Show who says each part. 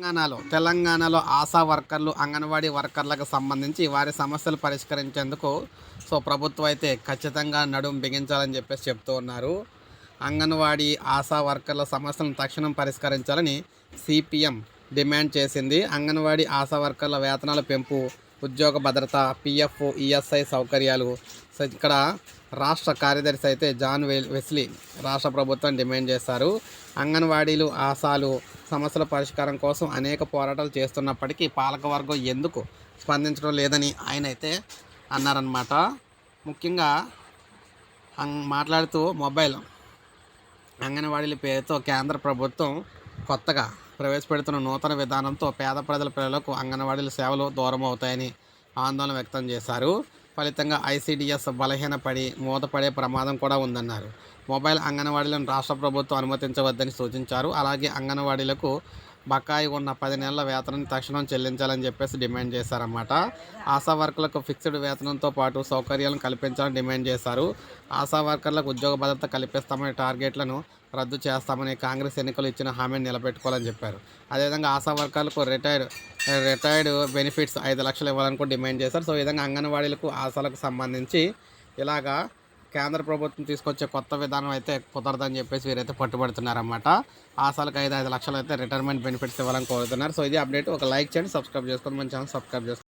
Speaker 1: తెలంగాణలో తెలంగాణలో ఆశా వర్కర్లు అంగన్వాడీ వర్కర్లకు సంబంధించి వారి సమస్యలు పరిష్కరించేందుకు సో ప్రభుత్వం అయితే ఖచ్చితంగా నడుం బిగించాలని చెప్పేసి చెప్తూ ఉన్నారు. అంగన్వాడీ ఆశా వర్కర్ల సమస్యలను తక్షణం పరిష్కరించాలని సిపిఎం డిమాండ్ చేసింది. అంగన్వాడీ ఆశా వర్కర్ల వేతనాల పెంపు ఉద్యోగ భద్రత పిఎఫ్ ఈఎస్ఐ సౌకర్యాలు. సో ఇక్కడ రాష్ట్ర కార్యదర్శి అయితే జాన్ వెస్లీ రాష్ట్ర ప్రభుత్వం డిమాండ్ చేశారు. అంగన్వాడీలు ఆశాలు సమస్యల పరిష్కారం కోసం అనేక పోరాటాలు చేస్తున్నప్పటికీ పాలకవర్గం ఎందుకు స్పందించడం లేదని ఆయన అయితే అన్నారనమాట ముఖ్యంగా మాట్లాడుతూ మొబైల్ అంగన్వాడీల పేరుతో కేంద్ర ప్రభుత్వం కొత్తగా ప్రవేశపెడుతున్న నూతన విధానంతో పేద ప్రజల పిల్లలకు అంగన్వాడీల సేవలు దూరం అవుతాయని ఆందోళన వ్యక్తం చేశారు. ఫలితంగా ఐసీడీఎస్ బలహీనపడి మూతపడే ప్రమాదం కూడా ఉందన్నారు. మొబైల్ అంగన్వాడీలను రాష్ట్ర ప్రభుత్వం అనుమతించవద్దని సూచించారు. అలాగే అంగన్వాడీలకు బకాయి ఉన్న పది నెలల వేతనాన్ని తక్షణం చెల్లించాలని చెప్పేసి డిమాండ్ చేశారన్నమాట. ఆశా వర్కర్లకు ఫిక్స్డ్ వేతనంతో పాటు సౌకర్యాలను కల్పించాలని డిమాండ్ చేశారు. ఆశా వర్కర్లకు ఉద్యోగ భద్రత కల్పిస్తామనే టార్గెట్లను రద్దు చేస్తామని కాంగ్రెస్ ఎన్నికలు ఇచ్చిన హామీని నిలబెట్టుకోవాలని చెప్పారు. అదేవిధంగా ఆశా వర్కర్లకు రిటైర్డ్ రిటైర్డ్ బెనిఫిట్స్ ఐదు లక్షలు ఇవ్వాలని కూడా డిమాండ్ చేశారు. సో ఈ విధంగా అంగన్వాడీలకు ఆశాలకు సంబంధించి ఇలాగా కేంద్ర ప్రభుత్వం తీసుకొచ్చే కొత్త విధానం అయితే కుదరదని చెప్పేసి వీరైతే పట్టుబడుతున్నారన్నమాట. ఆసాలకు ఐదు ఐదు లక్షలు అయితే రిటైర్మెంట్ బెనిఫిట్స్ ఇవ్వాలని కోరుతున్నారు. సో ఇది అప్డేట్ ఒక లైక్ చేయండి సబ్స్క్రైబ్ చేసుకోండి. మన ఛానల్ సబ్స్క్రైబ్ చేసుకోండి.